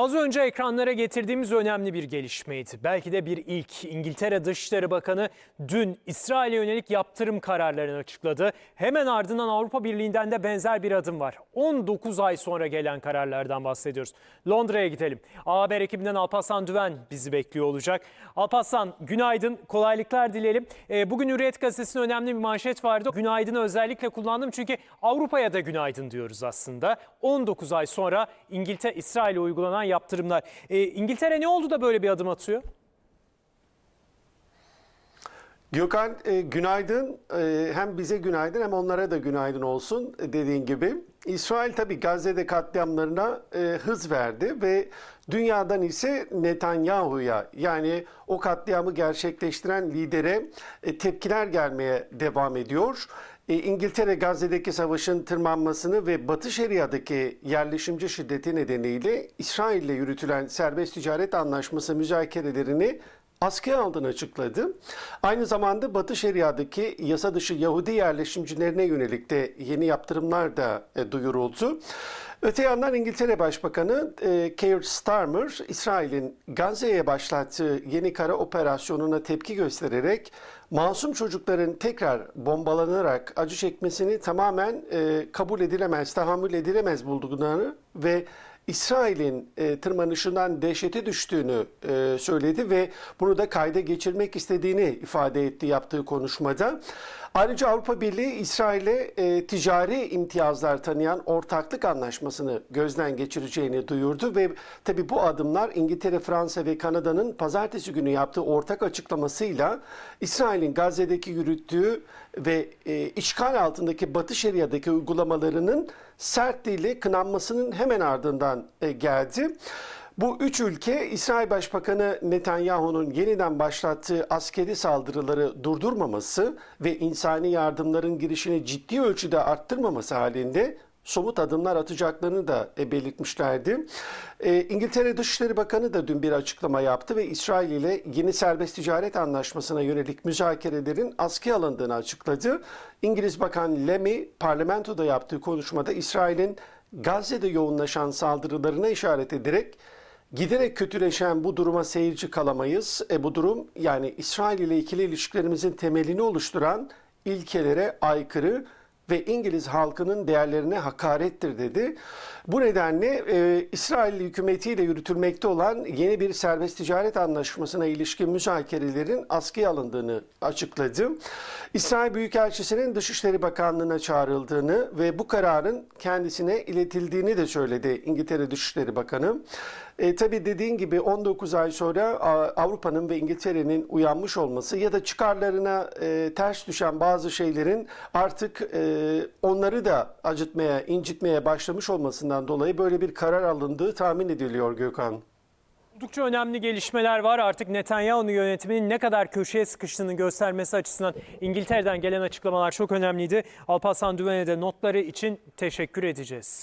Az önce ekranlara getirdiğimiz önemli bir gelişmeydi. Belki de bir ilk. İngiltere Dışişleri Bakanı dün İsrail'e yönelik yaptırım kararlarını açıkladı. Hemen ardından Avrupa Birliği'nden de benzer bir adım var. 19 ay sonra gelen kararlardan bahsediyoruz. Londra'ya gidelim. A Haber ekibinden Alparslan Düven bizi bekliyor olacak. Alparslan günaydın, kolaylıklar dileyelim. Ee, Bugün Hürriyet Gazetesi'nin önemli bir manşet vardı. Günaydın'ı özellikle kullandım çünkü Avrupa'ya da günaydın diyoruz aslında. 19 ay sonra İngiltere, İsrail'e uygulanan yaptırımlar. Ee, İngiltere ne oldu da böyle bir adım atıyor? Gökhan e, günaydın. E, hem bize günaydın hem onlara da günaydın olsun e, dediğin gibi. İsrail tabii Gazze'de katliamlarına e, hız verdi ve dünyadan ise Netanyahu'ya yani o katliamı gerçekleştiren lidere e, tepkiler gelmeye devam ediyor. E, İngiltere Gazze'deki savaşın tırmanmasını ve Batı Şeria'daki yerleşimci şiddeti nedeniyle İsrail ile yürütülen serbest ticaret anlaşması müzakerelerini askıya aldığını açıkladı. Aynı zamanda Batı Şeria'daki yasa dışı Yahudi yerleşimcilerine yönelik de yeni yaptırımlar da e, duyuruldu. Öte yandan İngiltere Başbakanı e, Keir Starmer, İsrail'in Gazze'ye başlattığı yeni kara operasyonuna tepki göstererek masum çocukların tekrar bombalanarak acı çekmesini tamamen e, kabul edilemez, tahammül edilemez bulduğunu ve İsrail'in e, tırmanışından dehşete düştüğünü e, söyledi ve bunu da kayda geçirmek istediğini ifade etti yaptığı konuşmada. Ayrıca Avrupa Birliği İsrail'e e, ticari imtiyazlar tanıyan ortaklık anlaşmasını gözden geçireceğini duyurdu ve tabi bu adımlar İngiltere, Fransa ve Kanada'nın pazartesi günü yaptığı ortak açıklamasıyla İsrail'in Gazze'deki yürüttüğü ve e, işgal altındaki Batı Şeria'daki uygulamalarının sert dille kınanmasının hemen ardından e, geldi. Bu üç ülke İsrail Başbakanı Netanyahu'nun yeniden başlattığı askeri saldırıları durdurmaması ve insani yardımların girişini ciddi ölçüde arttırmaması halinde somut adımlar atacaklarını da e, belirtmişlerdi. E, İngiltere Dışişleri Bakanı da dün bir açıklama yaptı ve İsrail ile yeni serbest ticaret anlaşmasına yönelik müzakerelerin askıya alındığını açıkladı. İngiliz Bakan Lemmy parlamentoda yaptığı konuşmada İsrail'in Gazze'de yoğunlaşan saldırılarına işaret ederek Giderek kötüleşen bu duruma seyirci kalamayız. E, bu durum yani İsrail ile ikili ilişkilerimizin temelini oluşturan ilkelere aykırı ve İngiliz halkının değerlerine hakarettir dedi. Bu nedenle e, İsrail hükümetiyle yürütülmekte olan yeni bir serbest ticaret anlaşmasına ilişkin müzakerelerin askıya alındığını açıkladı. İsrail Büyükelçisi'nin Dışişleri Bakanlığı'na çağrıldığını ve bu kararın kendisine iletildiğini de söyledi İngiltere Dışişleri Bakanı. E, tabii dediğin gibi 19 ay sonra Avrupa'nın ve İngiltere'nin uyanmış olması ya da çıkarlarına e, ters düşen bazı şeylerin artık e, onları da acıtmaya, incitmeye başlamış olmasından dolayı böyle bir karar alındığı tahmin ediliyor Gökhan. Oldukça önemli gelişmeler var. Artık Netanyahu yönetiminin ne kadar köşeye sıkıştığını göstermesi açısından İngiltere'den gelen açıklamalar çok önemliydi. Alparslan Düven'e de notları için teşekkür edeceğiz.